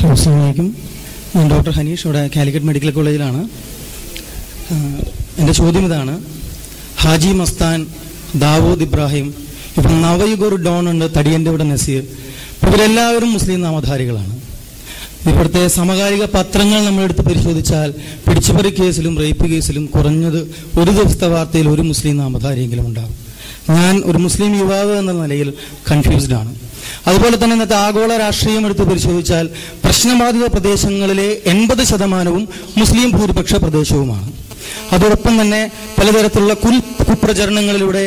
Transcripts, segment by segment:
Hello ഞാൻ doctor Hanish ഇവിടെ Calicut medical കോളേജിലാണ്. എന്റെ ചോദ്യം ഇതാണ്. ഹാജി മസ്താൻ ദാവൂദ് ഇബ്രാഹിം ഇപ്പം നവയുഗ ഒരു ഡോൺ ഉണ്ട് തടിയന്റെ ഇവിടെ നസീർ. ഇവരെല്ലാവരും മുസ്ലിം നാമധാരികളാണ്. ഇവിടുത്തെ സമകാലിക പത്രങ്ങൾ നമ്മളെടുത്ത് പരിശോധിച്ചാൽ പിടിച്ചുപറി കേസിലും റേപ്പ് കേസിലും കുറഞ്ഞത് ഒരു ദിവസത്തെ വാർത്തയിൽ ഒരു മുസ്ലിം നാമധാരിയെങ്കിലും ഉണ്ടാകും. ഞാൻ ഒരു മുസ്ലിം യുവാവ് എന്ന നിലയിൽ കൺഫ്യൂസ്ഡ് ആണ്. അതുപോലെ തന്നെ ഇന്നത്തെ ആഗോള രാഷ്ട്രീയം എടുത്ത് പരിശോധിച്ചാൽ പ്രശ്നബാധിത പ്രദേശങ്ങളിലെ എൺപത് ശതമാനവും മുസ്ലിം ഭൂരിപക്ഷ പ്രദേശവുമാണ്. അതോടൊപ്പം തന്നെ പലതരത്തിലുള്ള കുൽ കുപ്രചരണങ്ങളിലൂടെ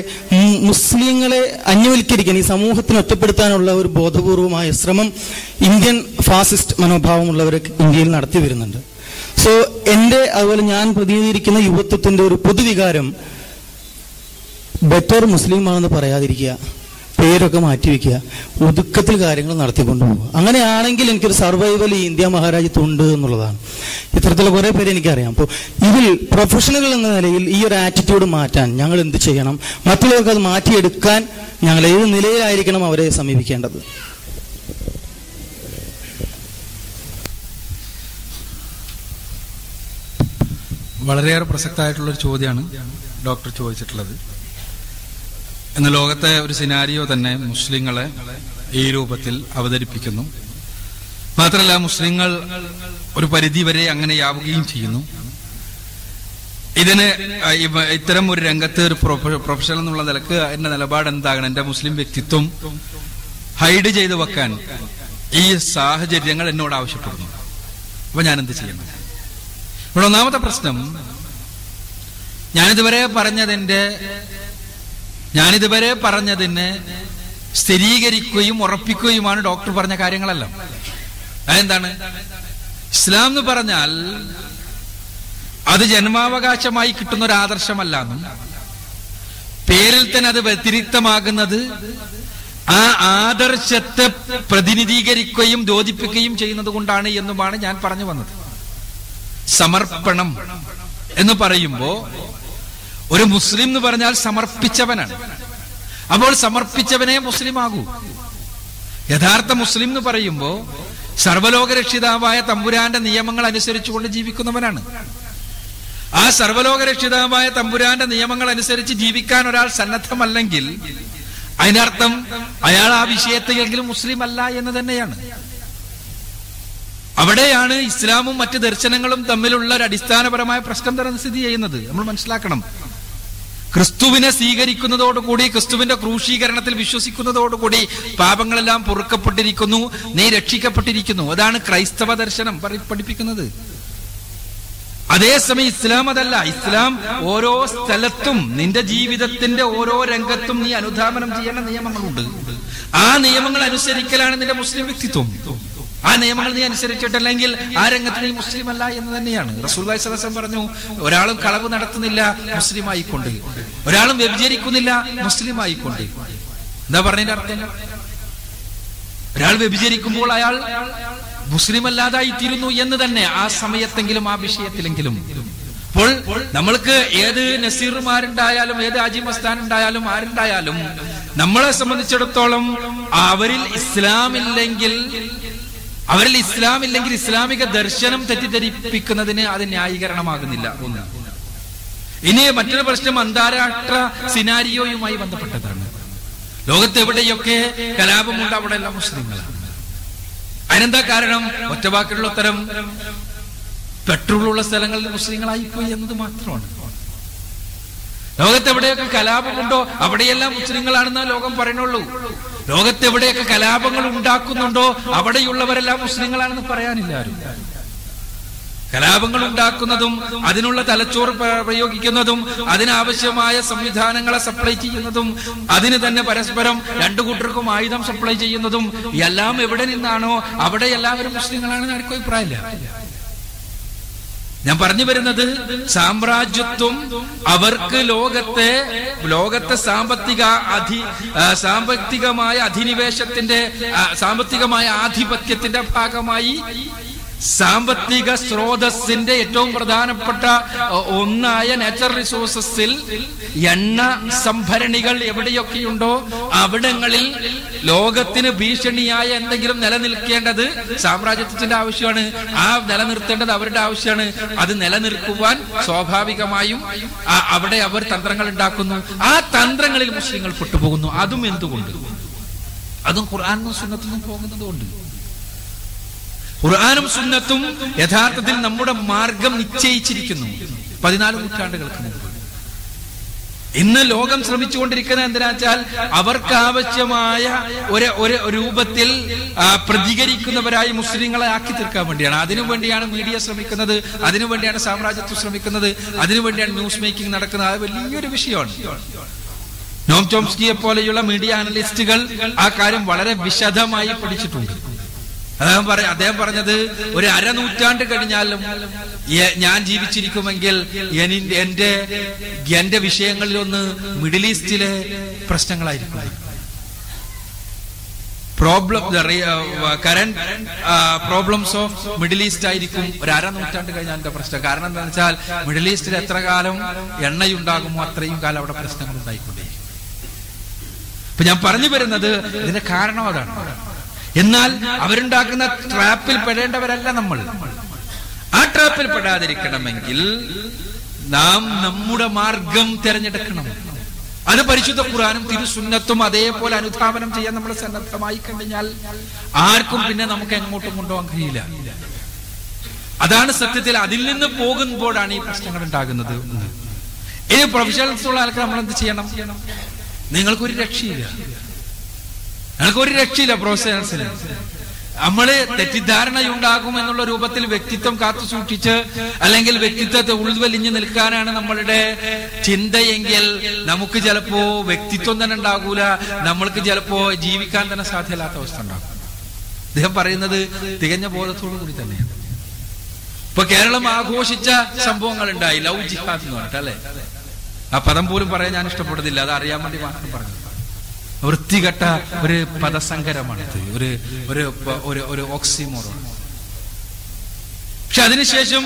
മുസ്ലിങ്ങളെ അന്യവൽക്കരിക്കാൻ ഈ സമൂഹത്തിന് ഒറ്റപ്പെടുത്താനുള്ള ഒരു ബോധപൂർവമായ ശ്രമം ഇന്ത്യൻ ഫാസിസ്റ്റ് മനോഭാവമുള്ളവർ ഇന്ത്യയിൽ നടത്തി വരുന്നുണ്ട്. സോ എന്റെ അതുപോലെ ഞാൻ പ്രതിനിധീകരിക്കുന്ന യുവത്വത്തിന്റെ ഒരു പൊതുവികാരം ബെറ്റർ മുസ്ലിം ആണെന്ന് പറയാതിരിക്കുക. പേരൊക്കെ മാറ്റി വെക്കുക. ഒതുക്കത്തിൽ കാര്യങ്ങൾ നടത്തിക്കൊണ്ടു പോകുക അങ്ങനെയാണെങ്കിൽ എനിക്കൊരു സർവൈവൽ ഈ ഇന്ത്യ മഹാരാജ്യത്ത് ഉണ്ട് എന്നുള്ളതാണ്. ഇത്തരത്തിലുള്ള കുറേ പേര് എനിക്കറിയാം. അപ്പോൾ ഇതിൽ പ്രൊഫഷണലുകൾ എന്ന നിലയിൽ ഈ ഒരു ആറ്റിറ്റ്യൂഡ് മാറ്റാൻ ഞങ്ങൾ എന്ത് ചെയ്യണം? മറ്റുള്ളവർക്ക് അത് മാറ്റിയെടുക്കാൻ ഞങ്ങൾ ഏത് നിലയിലായിരിക്കണം അവരെ സമീപിക്കേണ്ടത്? വളരെയേറെ പ്രസക്തമായിട്ടുള്ള ഒരു ചോദ്യമാണ് ഡോക്ടർ ചോദിച്ചിട്ടുള്ളത്. ഇന്ന് ലോകത്തെ ഒരു സിനാരിയോ തന്നെ മുസ്ലിങ്ങളെ ഈ രൂപത്തിൽ അവതരിപ്പിക്കുന്നു. മാത്രമല്ല മുസ്ലിങ്ങൾ ഒരു പരിധി വരെ അങ്ങനെയാവുകയും ചെയ്യുന്നു. ഇതിന് ഇത്തരം ഒരു രംഗത്ത് ഒരു പ്രൊഫഷണൽ എന്നുള്ള നിലയ്ക്ക് എന്റെ നിലപാട് എന്താകണം? എന്റെ മുസ്ലിം വ്യക്തിത്വം ഹൈഡ് ചെയ്തു വെക്കാൻ ഈ സാഹചര്യങ്ങൾ എന്നോട് ആവശ്യപ്പെടുന്നു. അപ്പൊ ഞാൻ എന്ത് ചെയ്യണം? ഇവിടെ ഒന്നാമത്തെ പ്രശ്നം ഞാനിതുവരെ പറഞ്ഞതിന്റെ ഞാനിതുവരെ പറഞ്ഞതിന് സ്ഥിരീകരിക്കുകയും ഉറപ്പിക്കുകയുമാണ് ഡോക്ടർ പറഞ്ഞ കാര്യങ്ങളെല്ലാം. അതെന്താണ്? ഇസ്ലാം എന്ന് പറഞ്ഞാൽ അത് ജന്മാവകാശമായി കിട്ടുന്ന ഒരു ആദർശമല്ല എന്നും പേരിൽ തന്നെ അത് വ്യതിരിക്തമാകുന്നത് ആ ആദർശത്തെ പ്രതിനിധീകരിക്കുകയും യോജിപ്പിക്കുകയും ചെയ്യുന്നത് കൊണ്ടാണ് എന്നുമാണ് ഞാൻ പറഞ്ഞു വന്നത്. സമർപ്പണം എന്ന് പറയുമ്പോ ഒരു മുസ്ലിം എന്ന് പറഞ്ഞാൽ സമർപ്പിച്ചവനാണ്. അപ്പോൾ സമർപ്പിച്ചവനെ മുസ്ലിം ആകൂ യഥാർത്ഥ മുസ്ലിം എന്ന് പറയുമ്പോൾ സർവലോകരക്ഷിതാവായ തമ്പുരാന്റെ നിയമങ്ങൾ അനുസരിച്ചുകൊണ്ട് ജീവിക്കുന്നവനാണ്. ആ സർവലോകരക്ഷിതാവായ തമ്പുരാന്റെ നിയമങ്ങൾ അനുസരിച്ച് ജീവിക്കാൻ ഒരാൾ സന്നദ്ധമല്ലെങ്കിൽ അതിനർത്ഥം അയാൾ ആ വിഷയത്തിലെങ്കിലും മുസ്ലിം അല്ല എന്ന് തന്നെയാണ്. അവിടെയാണ് ഇസ്ലാമും മറ്റ് ദർശനങ്ങളും തമ്മിലുള്ള ഒരു അടിസ്ഥാനപരമായ പ്രശ്നം തന്നെ സ്ഥിതി ചെയ്യുന്നത്. നമ്മൾ മനസ്സിലാക്കണം. ക്രിസ്തുവിനെ സ്വീകരിക്കുന്നതോടുകൂടി ക്രിസ്തുവിന്റെ ക്രൂശീകരണത്തിൽ വിശ്വസിക്കുന്നതോടുകൂടി പാപങ്ങളെല്ലാം പൊറുക്കപ്പെട്ടിരിക്കുന്നു നീ രക്ഷിക്കപ്പെട്ടിരിക്കുന്നു. അതാണ് ക്രൈസ്തവ ദർശനം പഠിപ്പിക്കുന്നത്. അതേസമയം ഇസ്ലാം അതല്ല. ഇസ്ലാം ഓരോ സ്ഥലത്തും നിന്റെ ജീവിതത്തിന്റെ ഓരോ രംഗത്തും നീ അനുധാപനം ചെയ്യേണ്ട നിയമങ്ങളുണ്ട്. ആ നിയമങ്ങൾ അനുസരിക്കലാണ് നിന്റെ മുസ്ലിം വ്യക്തിത്വം. ആ നിയമങ്ങൾ നീ അനുസരിച്ചിട്ടില്ലെങ്കിൽ ആ രംഗത്ത് നീ മുസ്ലിം അല്ല എന്ന് തന്നെയാണ്. റസൂൽ സദസ്സം പറഞ്ഞു ഒരാളും കളവ് നടത്തുന്നില്ല മുസ്ലിം ആയിക്കൊണ്ട് ഒരാളും വ്യഭിചരിക്കുന്നില്ല മുസ്ലിം ആയിക്കൊണ്ട് എന്താ പറഞ്ഞതിന്റെ അർത്ഥം? ഒരാൾ വ്യഭിചരിക്കുമ്പോൾ അയാൾ മുസ്ലിം അല്ലാതായി തീരുന്നു എന്ന് തന്നെ ആ സമയത്തെങ്കിലും ആ വിഷയത്തിലെങ്കിലും. അപ്പോൾ നമ്മൾക്ക് ഏത് നസീറുമാരുണ്ടായാലും ഏത് അജി മസ്താൻ ഉണ്ടായാലും ആരുണ്ടായാലും നമ്മളെ സംബന്ധിച്ചിടത്തോളം അവരിൽ ഇസ്ലാമില്ലെങ്കിൽ അവരിൽ ഇസ്ലാമില്ലെങ്കിൽ ഇസ്ലാമിക ദർശനം തെറ്റിദ്ധരിപ്പിക്കുന്നതിന് അത് ന്യായീകരണമാകുന്നില്ല. ഒന്ന്. ഇനി മറ്റൊരു പ്രശ്നം അന്താരാഷ്ട്ര സിനാരിയോയുമായി ബന്ധപ്പെട്ടതാണ്. ലോകത്ത് എവിടെയൊക്കെ കലാപമുണ്ട് അവിടെ എല്ലാം മുസ്ലിങ്ങളാണ്. അതിനെന്താ കാരണം? ഒറ്റവാക്കിലുള്ള ഉത്തരം പെട്രോളുള്ള സ്ഥലങ്ങളിൽ മുസ്ലിങ്ങളായി പോയി എന്നത് മാത്രമാണ്. ലോകത്ത് എവിടെയൊക്കെ കലാപമുണ്ടോ അവിടെയെല്ലാം മുസ്ലിങ്ങളാണെന്നാ ലോകം പറയുന്നുള്ളൂ. ലോകത്തെവിടെയൊക്കെ കലാപങ്ങൾ ഉണ്ടാക്കുന്നുണ്ടോ? അവിടെയുള്ളവരെല്ലാം മുസ്ലിങ്ങളാണെന്ന് പറയാനില്ല ആരും കലാപങ്ങൾ ഉണ്ടാക്കുന്നതും അതിനുള്ള തലച്ചോറ് പ്ര- പ്രയോഗിക്കുന്നതും അതിനാവശ്യമായ സംവിധാനങ്ങളെ സപ്ലൈ ചെയ്യുന്നതും അതിന് തന്നെ പരസ്പരം രണ്ടു കൂട്ടർക്കും ആയുധം സപ്ലൈ ചെയ്യുന്നതും എല്ലാം എവിടെ നിന്നാണോ അവിടെ എല്ലാവരും മുസ്ലിങ്ങളാണെന്ന് ആർക്കും അഭിപ്രായമില്ല. ഞാൻ പറഞ്ഞു വരുന്നത് സാമ്രാജ്യത്വം അവർക്ക് ലോകത്തെ ലോകത്തെ സാമ്പത്തിക അധി സാമ്പത്തികമായ അധിനിവേശത്തിന്റെ സാമ്പത്തികമായ ആധിപത്യത്തിന്റെ ഭാഗമായി സാമ്പത്തിക സ്രോതസ്സിന്റെ ഏറ്റവും പ്രധാനപ്പെട്ട ഒന്നായ നാച്ചുറൽ റിസോഴ്സസിൽ എണ്ണ സംഭരണികൾ എവിടെയൊക്കെയുണ്ടോ അവിടങ്ങളിൽ ലോകത്തിന് ഭീഷണിയായ എന്തെങ്കിലും നിലനിൽക്കേണ്ടത് സാമ്രാജ്യത്വത്തിന്റെ ആവശ്യമാണ്. ആ നിലനിർത്തേണ്ടത് അവരുടെ ആവശ്യമാണ്. അത് നിലനിർത്തുവാൻ സ്വാഭാവികമായും അവിടെ അവർ തന്ത്രങ്ങൾ ഉണ്ടാക്കുന്നു. ആ തന്ത്രങ്ങളിൽ മുസ്ലിങ്ങൾ പെട്ടുപോകുന്നു. അതും എന്തുകൊണ്ട്? അതും ഖുർആാനും സുന്നത്തിനും പോകുന്നതുകൊണ്ട്. ഖുർആാനും സുന്നത്തും യഥാർത്ഥത്തിൽ നമ്മുടെ മാർഗം നിശ്ചയിച്ചിരിക്കുന്നു. പതിനാല് നൂറ്റാണ്ടുകൾക്ക് മുമ്പ്. ഇന്ന് ലോകം ശ്രമിച്ചുകൊണ്ടിരിക്കുന്നത് എന്തിനാ വെച്ചാൽ അവർക്ക് ആവശ്യമായ ഒരു ഒരു രൂപത്തിൽ പ്രതികരിക്കുന്നവരായി മുസ്ലിങ്ങളെ ആക്കി തീർക്കാൻ വേണ്ടിയാണ്. അതിനു വേണ്ടിയാണ് മീഡിയ ശ്രമിക്കുന്നത് അതിനു വേണ്ടിയാണ് സാമ്രാജ്യത്വം ശ്രമിക്കുന്നത് അതിനു വേണ്ടിയാണ് ന്യൂസ് മേക്കിംഗ് നടക്കുന്നത്. അത് വലിയൊരു വിഷയമാണ്. നോം ചോംസ്കിയെ പോലെയുള്ള മീഡിയ അനലിസ്റ്റുകൾ ആ കാര്യം വളരെ വിശദമായി പഠിച്ചിട്ടുണ്ട്. അദ്ദേഹം പറ അദ്ദേഹം പറഞ്ഞത് ഒരു അരനൂറ്റാണ്ട് കഴിഞ്ഞാലും ഞാൻ ജീവിച്ചിരിക്കുമെങ്കിൽ എനി- എന്റെ എന്റെ വിഷയങ്ങളിലൊന്ന് മിഡിൽ ഈസ്റ്റിലെ പ്രശ്നങ്ങളായിരിക്കും. Problem current problems of Middle East ആയിരിക്കും. ഒരു അര നൂറ്റാണ്ട് കഴിഞ്ഞാൽ എന്റെ പ്രശ്നം? കാരണം എന്താണെന്ന് വെച്ചാൽ മിഡിൽ ഈസ്റ്റിൽ എത്ര കാലം എണ്ണയുണ്ടാകുമോ അത്രയും കാലം അവിടെ പ്രശ്നങ്ങൾ ഉണ്ടായിക്കൊണ്ടേ ഇപ്പൊ ഞാൻ പറഞ്ഞു വരുന്നത് ഇതിന്റെ കാരണം അതാണ്. എന്നാൽ അവരുണ്ടാക്കുന്ന ട്രാപ്പിൽ പെടേണ്ടവരല്ല നമ്മൾ. ആ ട്രാപ്പിൽ പെടാതിരിക്കണമെങ്കിൽ നാം നമ്മുടെ മാർഗം തിരഞ്ഞെടുക്കണം. അത് പരിശുദ്ധ ഖുറാനും തിരുസുന്നത്തും അതേപോലെ അനുധാപനം ചെയ്യാൻ നമ്മൾ സന്നദ്ധമായി കഴിഞ്ഞാൽ ആർക്കും പിന്നെ നമുക്ക് എങ്ങോട്ടും കൊണ്ടുപോകാൻ കഴിയില്ല. അതാണ് സത്യത്തിൽ അതിൽ നിന്ന് പോകുമ്പോഴാണ് ഈ പ്രശ്നങ്ങൾ ഉണ്ടാകുന്നത്. ഇനി പ്രൊഫഷണൽസ് ഉള്ള ആൾക്കാർ നമ്മൾ എന്ത് ചെയ്യണം? നിങ്ങൾക്കൊരു രക്ഷയില്ല. നിങ്ങൾക്കൊരു രക്ഷയില്ല പ്രൊഫഷണൽസിന് നമ്മൾ തെറ്റിദ്ധാരണയുണ്ടാകും എന്നുള്ള രൂപത്തിൽ വ്യക്തിത്വം കാത്തു സൂക്ഷിച്ച് അല്ലെങ്കിൽ വ്യക്തിത്വത്തെ ഉൾവലിഞ്ഞു നിൽക്കാനാണ് നമ്മളുടെ ചിന്തയെങ്കിൽ നമുക്ക് ചിലപ്പോ വ്യക്തിത്വം തന്നെ ഉണ്ടാകൂല നമ്മൾക്ക് ചിലപ്പോ ജീവിക്കാൻ തന്നെ സാധ്യമല്ലാത്ത അവസ്ഥ ഉണ്ടാകും. അദ്ദേഹം പറയുന്നത് തികഞ്ഞ ബോധത്തോടു കൂടി തന്നെയാണ്. ഇപ്പൊ കേരളം ആഘോഷിച്ച സംഭവങ്ങൾ ഉണ്ടായി ലവ് ജിഹാദ് എന്ന് പറഞ്ഞിട്ട് അല്ലെ? ആ പദം പോലും പറയാൻ ഞാൻ ഇഷ്ടപ്പെടുന്നില്ല അത് അറിയാൻ വേണ്ടി മാത്രം പറഞ്ഞു വൃത്തികെട്ട ഒരു പദസങ്കരമാണിത് ഒരു ഒരു ഒരു ഒരു ഓക്സിമോറോൺ പക്ഷെ അതിനുശേഷം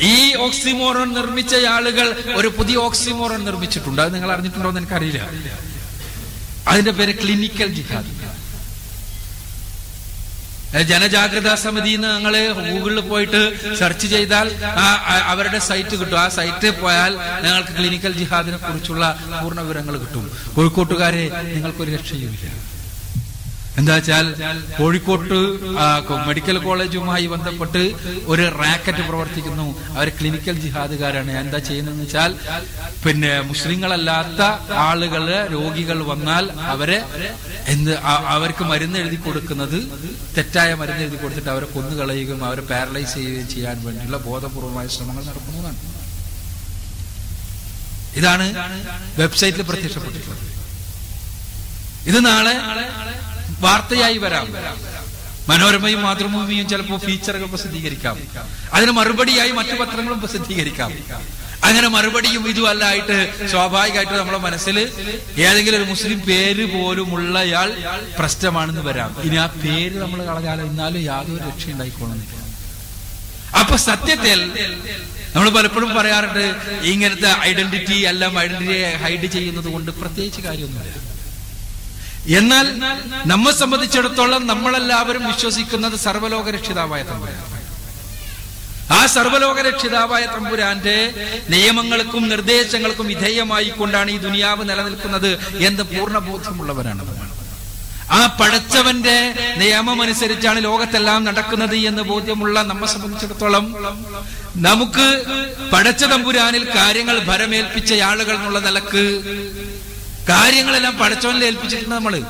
ഈ ഓക്സിമോറോൺ നിർമ്മിച്ച ആളുകൾ ഒരു പുതിയ ഓക്സിമോറോൺ നിർമ്മിച്ചിട്ടുണ്ട്. അത് നിങ്ങൾ അറിഞ്ഞിട്ടുണ്ടോ എന്ന് എനിക്കറിയില്ല. അതിന്റെ പേര് ക്ലിനിക്കൽ ജിഹാദ് ജനജാഗ്രതാ സമിതി എന്ന് നിങ്ങൾ ഗൂഗിളിൽ പോയിട്ട് സെർച്ച് ചെയ്താൽ അവരുടെ സൈറ്റ് കിട്ടും. ആ സൈറ്റിൽ പോയാൽ നിങ്ങൾക്ക് ക്ലിനിക്കൽ ജിഹാദിനെ കുറിച്ചുള്ള പൂർണ വിവരങ്ങൾ കിട്ടും. കോഴിക്കോട്ടുകാരെ നിങ്ങൾക്കൊരു രക്ഷയുമില്ല. എന്താ വെച്ചാൽ കോഴിക്കോട്ട് മെഡിക്കൽ കോളേജുമായി ബന്ധപ്പെട്ട് ഒരു റാക്കറ്റ് പ്രവർത്തിക്കുന്നു. അവർ ക്ലിനിക്കൽ ജിഹാദുകാരാണ്. എന്താ ചെയ്യുന്നതെന്ന് വെച്ചാൽ പിന്നെ മുസ്ലിങ്ങളല്ലാത്ത ആളുകൾ രോഗികൾ വന്നാൽ അവരെ എന്ത് അവർക്ക് മരുന്ന് എഴുതി കൊടുക്കുന്നത് തെറ്റായ മരുന്ന് എഴുതി കൊടുത്തിട്ട് അവരെ കൊന്നുകളയുകയും അവരെ പാരലൈസ് ചെയ്യുകയും ചെയ്യാൻ വേണ്ടിയുള്ള ബോധപൂർവമായ ശ്രമങ്ങൾ നടക്കുന്നതാണ്. ഇതാണ് വെബ്സൈറ്റിൽ പ്രത്യക്ഷപ്പെട്ടിട്ടുള്ളത്. ഇത് നാളെ വാർത്തയായി വരാം. മനോരമയും മാതൃഭൂമിയും ചിലപ്പോൾ ഫീച്ചറുകൾ പ്രസിദ്ധീകരിക്കാം. അതിന് മറുപടിയായി മറ്റു പത്രങ്ങളും പ്രസിദ്ധീകരിക്കാം. അങ്ങനെ മറുപടിയും ഇതും അല്ലായിട്ട് സ്വാഭാവികമായിട്ട് നമ്മുടെ മനസ്സിൽ ഏതെങ്കിലും ഒരു മുസ്ലിം പേര് പോലുമുള്ളയാൾ പ്രശ്നമാണെന്ന് വരാം. ഇനി ആ പേര് നമ്മൾ കളഞ്ഞാലോ? എന്നാലും യാതൊരു രക്ഷ ഉണ്ടായിക്കൊള്ളുന്നില്ല അപ്പൊ സത്യത്തിൽ നമ്മൾ പലപ്പോഴും പറയാറുണ്ട് ഇങ്ങനത്തെ ഐഡന്റിറ്റി എല്ലാം ഐഡന്റിറ്റിയെ ഹൈഡ് ചെയ്യുന്നത് കൊണ്ട് പ്രത്യേകിച്ച് കാര്യമൊന്നുമില്ല. എന്നാൽ നമ്മെ സംബന്ധിച്ചിടത്തോളം നമ്മളെല്ലാവരും വിശ്വസിക്കുന്നത് സർവലോകരക്ഷിതാവായ തമ്പുരാൻ. ആ സർവലോകരക്ഷിതാവായ തമ്പുരാന്റെ നിയമങ്ങൾക്കും നിർദ്ദേശങ്ങൾക്കും വിധേയമായി കൊണ്ടാണ് ഈ ദുനിയാവ് നിലനിൽക്കുന്നത് എന്ന് പൂർണ ബോധ്യമുള്ളവരാണ് ആ പടച്ചവന്റെ നിയമമനുസരിച്ചാണ് ലോകത്തെല്ലാം നടക്കുന്നത് എന്ന് ബോധ്യമുള്ള നമ്മെ സംബന്ധിച്ചിടത്തോളം നമുക്ക് പടച്ച തമ്പുരാനിൽ കാര്യങ്ങൾ ഭരമേൽപ്പിച്ച ആളുകൾ എന്നുള്ള നിലയ്ക്ക് കാര്യങ്ങളെല്ലാം പടച്ചവനിൽ ഏൽപ്പിച്ചിട്ടുണ്ട് നമ്മൾ.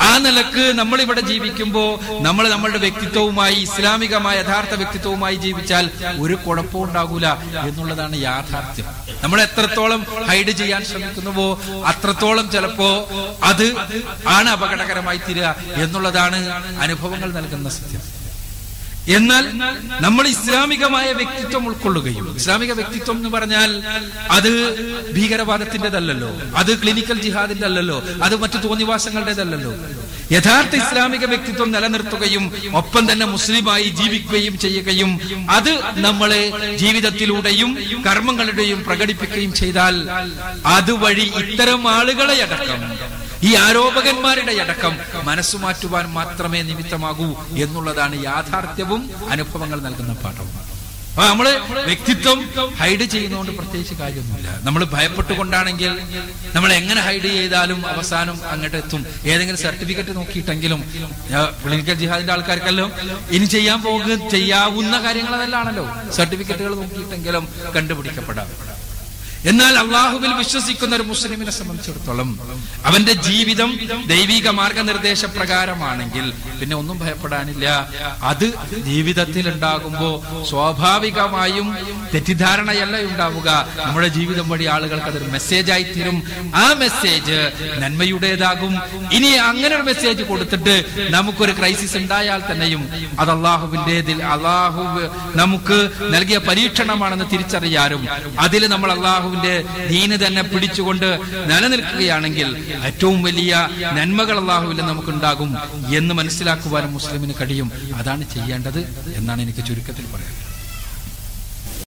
ആ നിലയ്ക്ക് നമ്മൾ ഇവിടെ ജീവിക്കുമ്പോ നമ്മൾ നമ്മളുടെ വ്യക്തിത്വവുമായി ഇസ്ലാമികമായ യഥാർത്ഥ വ്യക്തിത്വവുമായി ജീവിച്ചാൽ ഒരു കുഴപ്പവും ഉണ്ടാകൂല എന്നുള്ളതാണ് യാഥാർത്ഥ്യം. നമ്മൾ എത്രത്തോളം ഹൈഡ് ചെയ്യാൻ ശ്രമിക്കുന്നുവോ അത്രത്തോളം ചിലപ്പോ അത് ആണ് അപകടകരമായി തീരുക എന്നുള്ളതാണ് അനുഭവങ്ങൾ നൽകുന്ന സത്യം. എന്നാൽ നമ്മൾ ഇസ്ലാമികമായ വ്യക്തിത്വം ഉൾക്കൊള്ളുകയും ഇസ്ലാമിക വ്യക്തിത്വം എന്ന് പറഞ്ഞാൽ അത് ഭീകരവാദത്തിന്റേതല്ലോ അത് ക്ലിനിക്കൽ ജിഹാദിന്റെ അല്ലല്ലോ അത് മറ്റു തോന്നിവാസങ്ങളുടേതല്ലോ യഥാർത്ഥ ഇസ്ലാമിക വ്യക്തിത്വം നിലനിർത്തുകയും ഒപ്പം തന്നെ മുസ്ലിമായി ജീവിക്കുകയും ചെയ്യുകയും അത് നമ്മളെ ജീവിതത്തിലൂടെയും കർമ്മങ്ങളുടെയും പ്രകടിപ്പിക്കുകയും ചെയ്താൽ അതുവഴി ഇത്തരം ആളുകളെ അടക്കം ഈ ആരോപകന്മാരുടെ അടക്കം മനസ്സു മാറ്റുവാൻ മാത്രമേ നിമിത്തമാകൂ എന്നുള്ളതാണ് യാഥാർത്ഥ്യവും അനുഭവങ്ങൾ നൽകുന്ന പാഠവും. അപ്പൊ നമ്മൾ വ്യക്തിത്വം ഹൈഡ് ചെയ്യുന്നതുകൊണ്ട് പ്രത്യേകിച്ച് കാര്യമൊന്നുമില്ല. നമ്മൾ ഭയപ്പെട്ടുകൊണ്ടാണെങ്കിൽ നമ്മൾ എങ്ങനെ ഹൈഡ് ചെയ്താലും അവസാനം അങ്ങോട്ട് എത്തും. ഏതെങ്കിലും സർട്ടിഫിക്കറ്റ് നോക്കിയിട്ടെങ്കിലും ക്ലിനിക്കൽ ജിഹാദിന്റെ ആൾക്കാർക്കെല്ലാം. ഇനി ചെയ്യാൻ പോകുക ചെയ്യാവുന്ന കാര്യങ്ങൾ അതെല്ലാണല്ലോ. സർട്ടിഫിക്കറ്റുകൾ നോക്കിയിട്ടെങ്കിലും കണ്ടുപിടിക്കപ്പെടാം. എന്നാൽ അള്ളാഹുവിൽ വിശ്വസിക്കുന്ന ഒരു മുസ്ലിമിനെ സംബന്ധിച്ചിടത്തോളം അവന്റെ ജീവിതം ദൈവിക മാർഗനിർദ്ദേശ പ്രകാരമാണെങ്കിൽ പിന്നെ ഒന്നും ഭയപ്പെടാനില്ല. അത് ജീവിതത്തിൽ ഉണ്ടാകുമ്പോ സ്വാഭാവികമായും തെറ്റിദ്ധാരണയല്ല ഉണ്ടാവുക. നമ്മുടെ ജീവിതം വഴി ആളുകൾക്ക് അതൊരു മെസ്സേജ് ആയി തീരും ആ മെസ്സേജ് നന്മയുടേതാകും. ഇനി അങ്ങനെ ഒരു മെസ്സേജ് കൊടുത്തിട്ട് നമുക്കൊരു ക്രൈസിസ് ഉണ്ടായാൽ തന്നെയും അത് അള്ളാഹുവിന്റെതിൽ അള്ളാഹു നമുക്ക് നൽകിയ പരീക്ഷണമാണെന്ന് തിരിച്ചറിയാനും അതിൽ നമ്മൾ അള്ളാഹുവിന്റെ ദീന് തന്നെ പിടിച്ചുകൊണ്ട് നിലനിൽക്കുകയാണെങ്കിൽ ഏറ്റവും വലിയ നന്മകൾ അള്ളാഹുവിൽ നമുക്കുണ്ടാകും എന്ന് മനസ്സിലാക്കുവാനും മുസ്ലിമിന് കഴിയും. അതാണ് ചെയ്യേണ്ടത് എന്നാണ് എനിക്ക് ചുരുക്കത്തിൽ പറയാൻ